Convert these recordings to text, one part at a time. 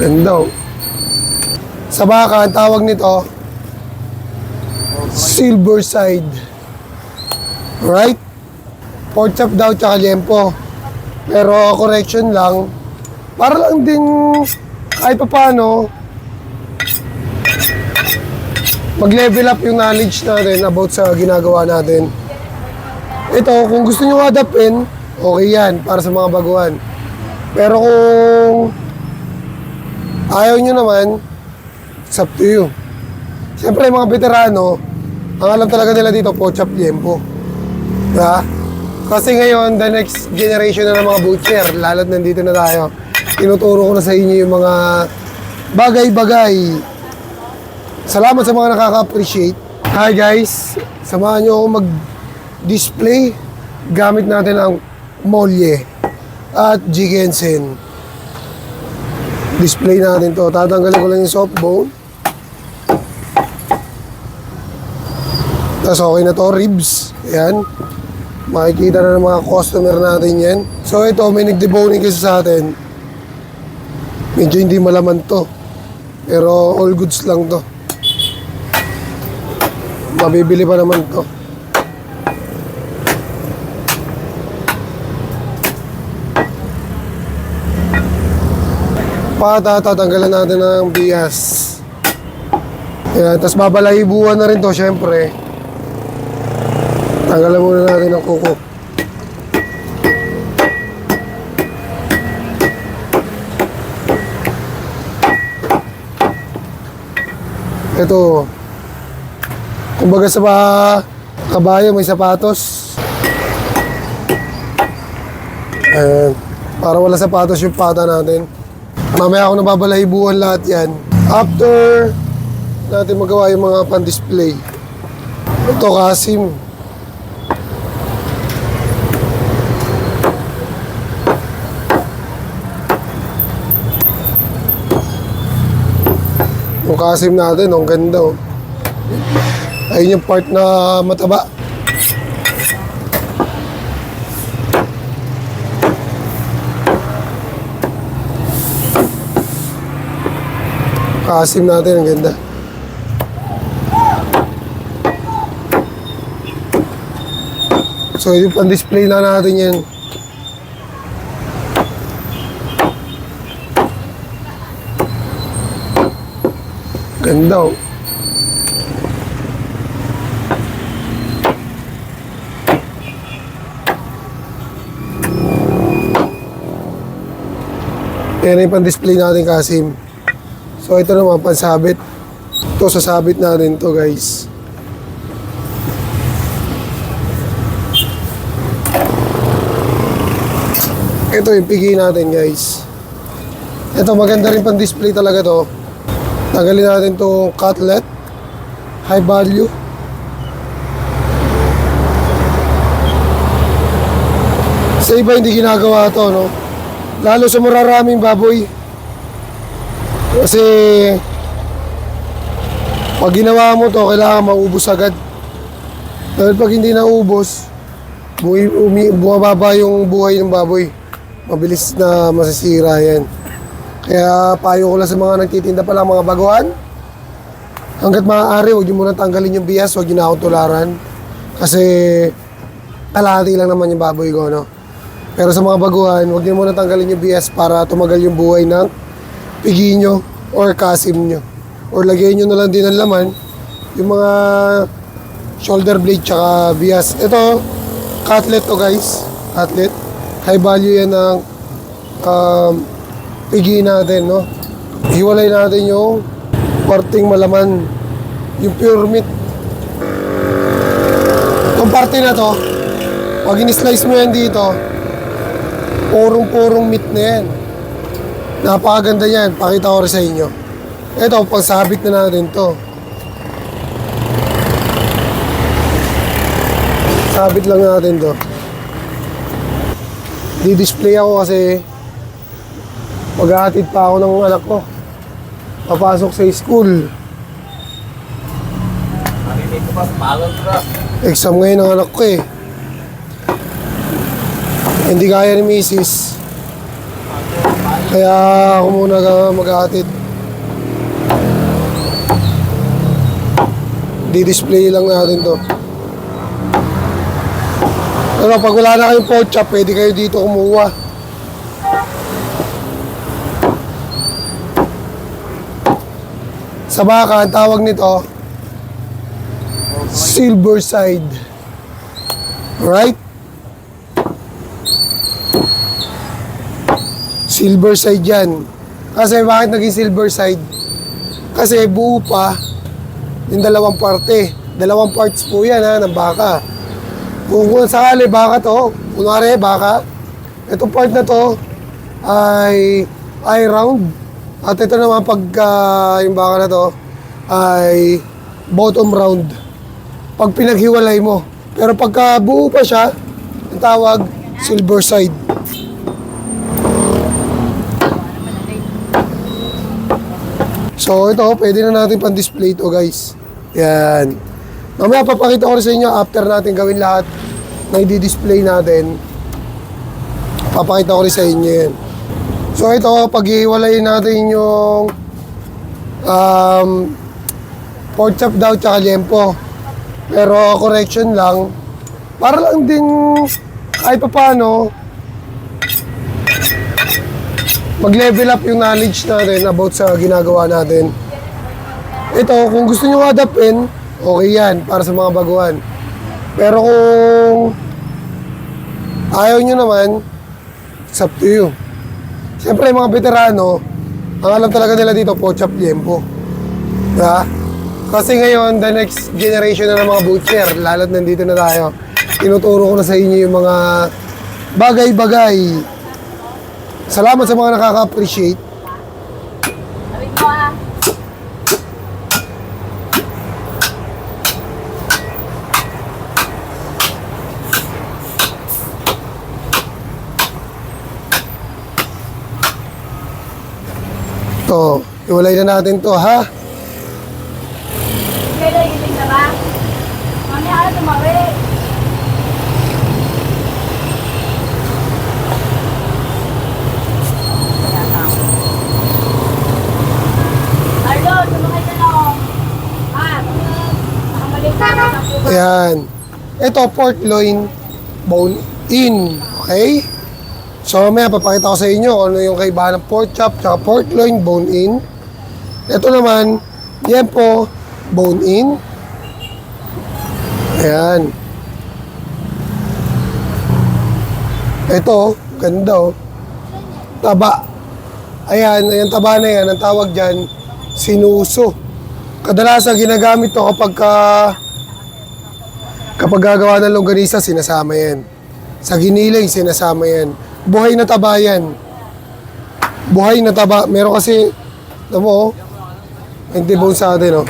Ganda oh. Sa baka, ang tawag nito, silver side. Right? Pork chop daw tsaka liempo. Pero correction lang, para lang din kahit pa paano, mag-level up yung knowledge natin about sa ginagawa natin. Ito, kung gusto nyo adapin, okay yan, para sa mga baguhan. Pero kung ayaw nyo naman, it's up to you. Siyempre, mga veterano, ang alam talaga nila dito, pochap liempo. Diba? Kasi ngayon, the next generation na ng mga butcher, lalo't nandito na tayo, tinuturo ko na sa inyo yung mga bagay-bagay. Salamat sa mga nakaka-appreciate. Hi guys, samahan nyo ako mag-display. Gamit natin ang Molye at Jigensen. Display natin to. Tatanggalin ko lang yung soft bone. Tapos okay na to, ribs. Ayan. Makikita na ng mga customer natin yan. So ito, may nag-deboning kasi sa atin. Medyo hindi malaman to. Pero all goods lang to. Mabibili pa naman to. Pata, tatanggalan natin ng bias. Ayan, tapos babalahibuan na rin to, syempre. Tanggalan muna natin ang kuko. Ito, kumbaga sa ba, kabayo may sapatos. Ayan, para wala sapatos yung pata natin. Mamaya ako nababalahibuan lahat yan. After natin magawa yung mga pan-display. Ito Kasim. Yung Kasim natin, ang ganda oh. Ayun yung part na mataba. Kasim natin, ang ganda. So, yung pan-display na natin yan. Ganda oh. Yan yung pan-display natin, Kasim. So ito naman pansabit. Ito sasabit natin to guys. Ito yung pigi natin guys. Ito maganda rin pang display talaga to. Tanggalin natin to cutlet. High value. Sa iba hindi ginagawa to no. Lalo sa mararaming baboy. Kasi pag ginawa mo to, kailangan maubos agad. Dahil pag hindi naubos, buhay, umi, bumababa yung buhay ng baboy. Mabilis na masisira yan. Kaya payo ko lang sa mga nagtitinda pa lang mga baguhan. Hanggat maaari, huwag niyo muna tanggalin yung bias, huwag niyo na akong. Kasi kalahati lang naman yung baboy ko, no? Pero sa mga baguhan, huwag niyo muna tanggalin yung bias para tumagal yung buhay ng pigi nyo or kasim nyo. Or lagay nyo na lang din ng laman yung mga shoulder blade tsaka bias. Ito, cutlet to guys. Cutlet. High value yan ng um, pigi natin, no? Hiwalay natin yung parting malaman. Yung pure meat. Itong parte na to, pag in-slice mo yan dito, purong-purong meat na yan. Napakaganda yan. Pakita ko rin sa inyo. Ito, pangsabit na natin to. Sabit lang natin to. Di-display ako kasi maghahatid pa ako ng anak ko. Papasok sa school. Exam ngayon ng anak ko eh. Hindi kaya ni Mrs. Kaya ako muna mag-aatid. Di-display lang natin to. Pero pag wala na kayong pork chop, pwede kayo dito kumuha. Sa baka, ang tawag nito, silver side. Right? Silver side yan. Kasi bakit naging silver side? Kasi buo pa yung dalawang parte. Dalawang parts po yan ha, ng baka. Kung, kung sakali baka to, kunwari baka, itong part na to ay ay round. At ito naman pagka yung baka na to ay bottom round. Pag pinaghiwalay mo. Pero pagka buo pa siya, ang tawag silver side. So ito, pwede na natin pan-display ito guys. Yan. Mamaya papakita ko rin sa inyo after natin gawin lahat na i-display natin. Papakita ko rin sa inyo yan. So ito, pag-iwalayin natin yung um, pork chop daw tsaka liempo. Pero correction lang, para lang din kahit pa paano, mag-level up yung knowledge natin about sa ginagawa natin. Ito, kung gusto nyo adapin, okay yan para sa mga baguhan. Pero kung ayaw nyo naman, it's up to you. Siyempre, mga veterano, ang alam talaga nila dito, pochap liempo. Diba? Kasi ngayon, the next generation na ng mga butcher, lalo't nandito na tayo, tinuturo ko na sa inyo yung mga bagay-bagay. Salamat sa mga nakaka-appreciate. Sabi ko ah. To, iwalay na natin to, ha? Kailan gising ka ba? Mamaya ka na tumawi. Arlo, sumakay ka na oh. Ah, nakamalik ka na. Ayan. Ito, pork loin, bone in. Okay? So, mamaya papakita ko sa inyo ano yung kaibahan ng pork chop tsaka pork loin, bone in. Ito naman, yan po, bone in. Ayan. Ito, ganda oh. Taba. Ayan, ayan taba na yan. Ang tawag dyan, sinuso. Kadalasan ginagamit to kapag ka, kapag gagawa ng longganisa, sinasama yan. Sa giniling, sinasama yan. Buhay na taba yan. Buhay na taba. Meron kasi, alam mo, oh, hindi bone sa atin, oh.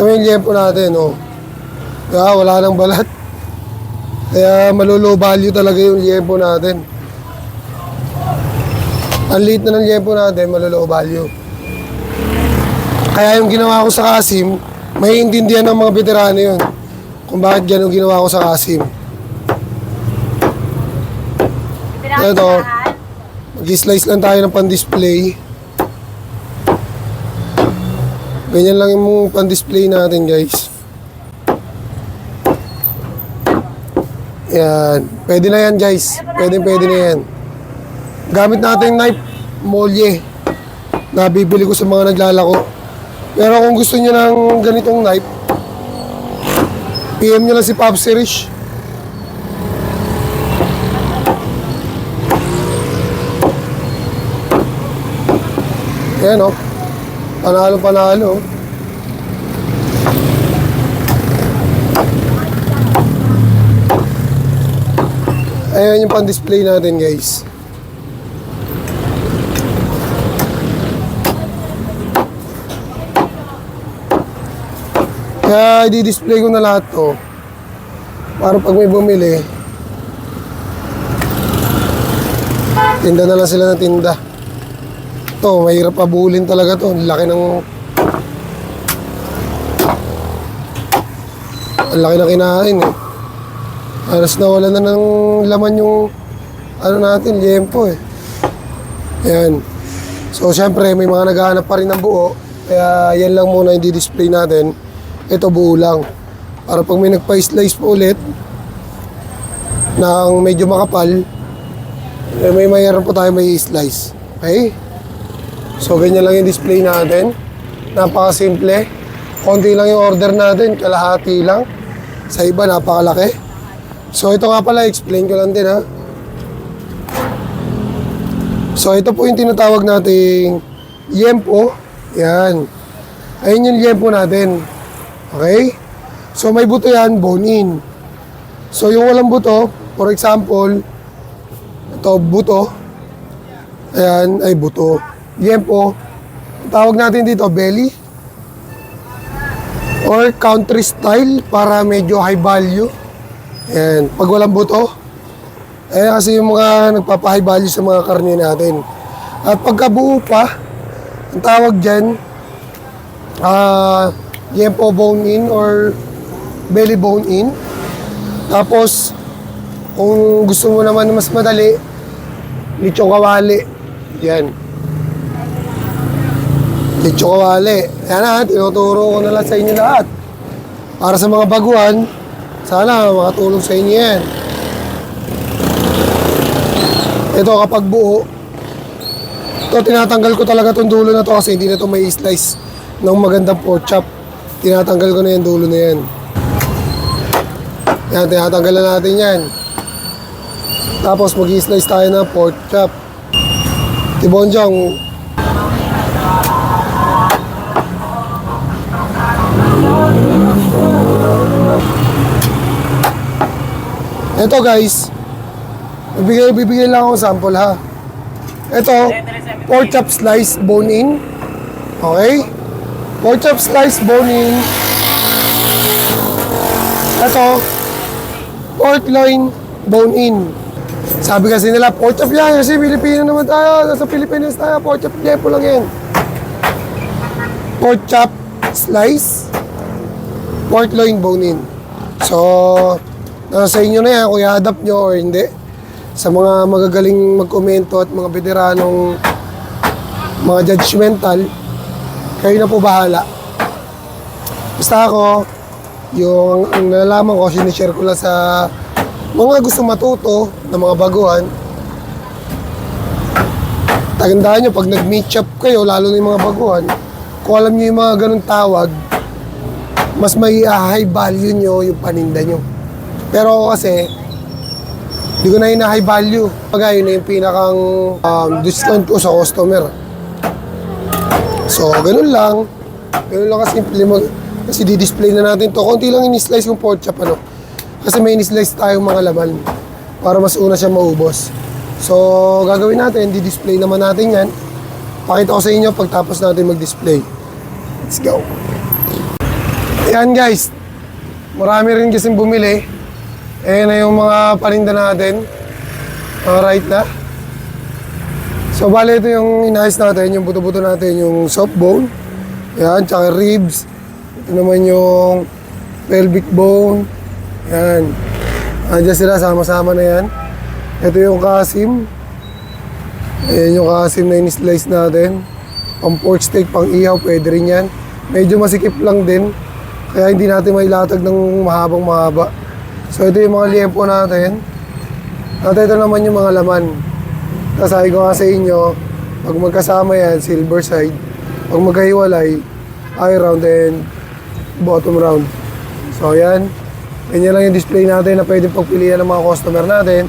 Alam yung liempo natin, oh. Kaya wala nang balat. Kaya malulow value talaga yung liempo natin. Ang liit na ng liempo natin, malulow value. Kaya yung ginawa ko sa Kasim, may intindihan ng mga veterano yun. Kung bakit ganun ginawa ko sa Kasim. Ito. Mag-slice lang tayo ng pan-display. Ganyan lang yung pan-display natin, guys. Yan. Pwede na yan, guys. Pwede, pwede na yan. Gamit natin knife, molye. Nabibili ko sa mga naglalako. Pero kung gusto niyo ng ganitong knife, PM nyo lang si Pops Rich. Ayan o. Panalo, panalo. Ayan yung pan-display natin guys. Kaya i-display ko na lahat to. Para pag may bumili, tinda na lang sila ng tinda. To, mahirap abulin talaga to. Laki ng... Ang laki na kinain eh. Alas na wala na ng laman yung ano natin, liempo eh. Ayan. So, syempre, may mga naghahanap pa rin ng buo. Kaya, yan lang muna yung di-display natin. Ito, buo lang. Para pag may nagpa-slice po ulit, ng medyo makapal, eh, may mayroon po tayo may slice. Okay? So, ganyan lang yung display natin. Napaka-simple. Konti lang yung order natin, kalahati lang. Sa iba, napakalaki. So, ito nga pala, explain ko lang din ha. So, ito po yung tinatawag nating yempo. Yan. Ayun yung yempo natin. Okay? So, may buto yan, bone in. So, yung walang buto, for example, ito, buto. Ayan, ay buto. Yempo. Tawag natin dito, belly. Or country style para medyo high value. Ayan, pag walang buto. Ayan kasi yung mga nagpapa-high value sa mga karne natin. At pagka buo pa, ang tawag dyan, ah, yempo bone in or belly bone in. Tapos, kung gusto mo naman mas madali, lechong kawali. Yan. Lechong kawali. Yan na, tinuturo ko na lang sa inyo lahat. Para sa mga baguhan, sana makatulong sa inyo yan. Ito kapag buo, ito tinatanggal ko talaga tong dulo na to kasi hindi na to may slice ng magandang pork chop. Tinatanggal ko na yung dulo na yan. Yan, tinatanggal na natin yan. Tapos mag slice tayo ng pork chop. Tibonjong. Ito guys, bibigay, bibigay lang ako sample ha. Ito, pork chop slice bone in. Okay? Pork chop slice bone in. Ito, pork loin bone in. Sabi kasi nila, pork chop yan kasi Pilipino naman tayo. Nasa Pilipinas tayo, pork chop yepo lang yan. Pork chop slice, pork loin bone in. So, nasa inyo na yan kung i-adapt nyo or hindi. Sa mga magagaling magkomento at mga veteranong mga judgmental, kayo na po bahala. Basta ako, yung ang nalalaman ko, sinishare ko lang sa mga gusto matuto ng mga baguhan. Tagandaan nyo, pag nag-meet up kayo, lalo na yung mga baguhan, kung alam nyo yung mga ganun tawag, mas may high value nyo yung paninda nyo. Pero ako kasi, hindi ko na high value. Pagka yun na yung pinakang um, discount ko sa customer. So, ganun lang. Ganun lang kasimple mag... Kasi di-display na natin to. Konti lang in-slice yung pork chop, ano. Kasi may in-slice tayong mga laman para mas una siya maubos. So, gagawin natin, di-display naman natin yan. Pakita ko sa inyo pagtapos natin mag-display. Let's go. Ayan guys, marami rin kasing bumili. Ayan na yung mga paninda natin. Mga right na. So, bale ito yung inayos natin, yung buto-buto natin, yung soft bone. Yan, tsaka ribs. Ito naman yung pelvic bone. Yan. Andiyan sila, sama-sama na yan. Ito yung kasim. Ayan yung kasim na in-slice natin. Pang pork steak, pang ihaw, pwede rin yan. Medyo masikip lang din. Kaya hindi natin mailatag ng mahabang mahaba. So ito yung mga liempo natin. At ito naman yung mga laman. Tapos sabi ko nga sa inyo, pag magkasama yan, silver side. Pag magkahiwalay, eye round and bottom round. So yan. Ganyan lang yung display natin na pwede pagpilian ng mga customer natin.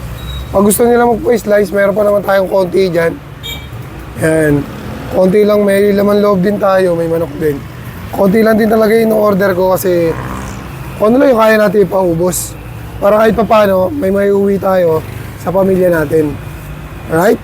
Pag gusto nila magpa-slice, meron pa naman tayong konti dyan. Yan. Konti lang, may laman loob din tayo, may manok din. Konti lang din talaga yung order ko kasi kung ano lang yung kaya natin ipaubos. Para kahit pa paano, may may uwi tayo sa pamilya natin. right?